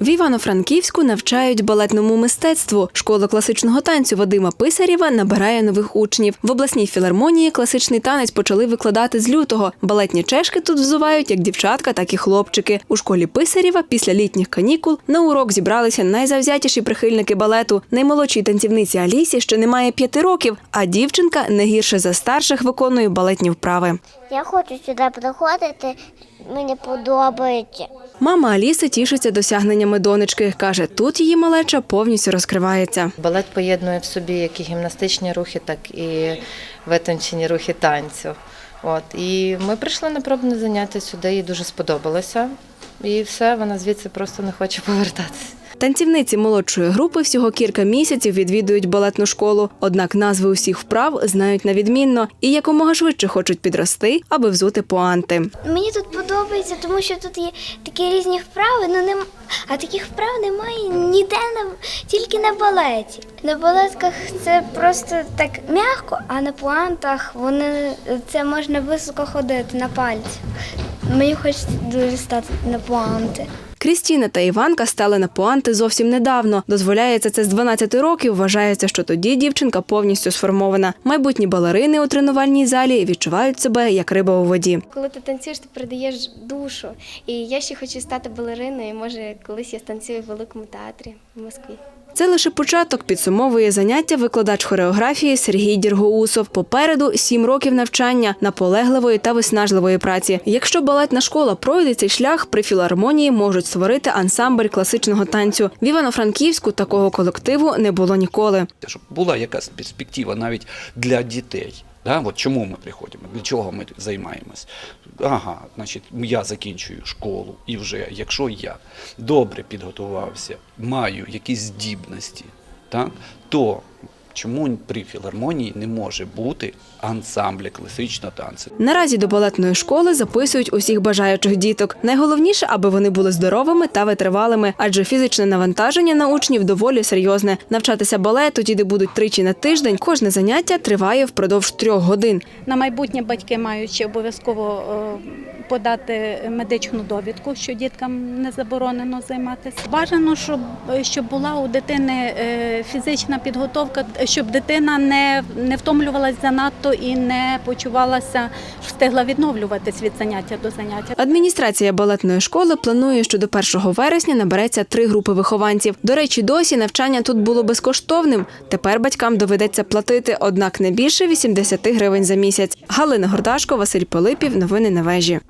В Івано-Франківську навчають балетному мистецтву. Школа класичного танцю Вадима Писарєва набирає нових учнів. В обласній філармонії класичний танець почали викладати з лютого. Балетні чешки тут взувають як дівчатка, так і хлопчики. У школі Писарєва після літніх канікул на урок зібралися найзавзятіші прихильники балету. Наймолодшій танцівниці Алісі ще немає п'яти років, а дівчинка не гірше за старших виконує балетні вправи. Я хочу сюди приходити, мені подобається. Мама Аліси тішиться досягненнями донечки. каже, тут її малеча повністю розкривається. Балет поєднує в собі як і гімнастичні рухи, так і витончені рухи танцю. От і ми прийшли на пробне заняття сюди, їй дуже сподобалося. І все, вона звідси просто не хоче повертатися. Танцівниці молодшої групи всього кілька місяців відвідують балетну школу. Однак назви усіх вправ знають на відмінно і якомога швидше хочуть підрости, аби взути пуанти. Мені тут подобається, тому що тут є такі різні вправи, ну нем... а таких вправ немає ніде тільки на балеті. На балетках це просто так м'яко, а на пуантах вони це можна високо ходити на пальці. Мені хочеться дуже стати на пуанти. Крістіна та Іванка стали на пуанти зовсім недавно. Дозволяється це з 12 років. Вважається, що тоді дівчинка повністю сформована. Майбутні балерини у тренувальній залі відчувають себе як риба у воді. Коли ти танцюєш, ти передаєш душу. І я ще хочу стати балериною. Може, колись я станцюю в великому театрі в Москві. Це лише початок підсумовує заняття викладач хореографії Сергій Діргоусов. Попереду сім років навчання, наполегливої та виснажливої праці. Якщо балетна школа пройде цей шлях, при філармонії можуть створити ансамбль класичного танцю. В Івано-Франківську такого колективу не було ніколи. щоб була якась перспектива навіть для дітей. Да? От чому ми приходимо, для чого ми займаємось? Ага, значить, я закінчую школу, і вже якщо я добре підготувався, маю якісь здібності, так, то чому при філармонії не може бути ансамбля класичного танцю? Наразі до балетної школи записують усіх бажаючих діток. Найголовніше, аби вони були здоровими та витривалими, адже фізичне навантаження на учнів доволі серйозне. Навчатися балету діти будуть тричі на тиждень. Кожне заняття триває впродовж трьох годин. На майбутнє батьки мають ще обов'язково е, подати медичну довідку, що діткам не заборонено займатися. Бажано, щоб, щоб була у дитини е, фізична підготовка, щоб дитина не, не втомлювалась занадто і не почувалася, встигла відновлюватись від заняття до заняття. Адміністрація балетної школи планує, що до 1 вересня набереться три групи вихованців. До речі, досі навчання тут було безкоштовним. Тепер батькам доведеться платити, однак не більше 80 гривень за місяць. Галина Гордашко, Василь Пилипів. Новини на вежі.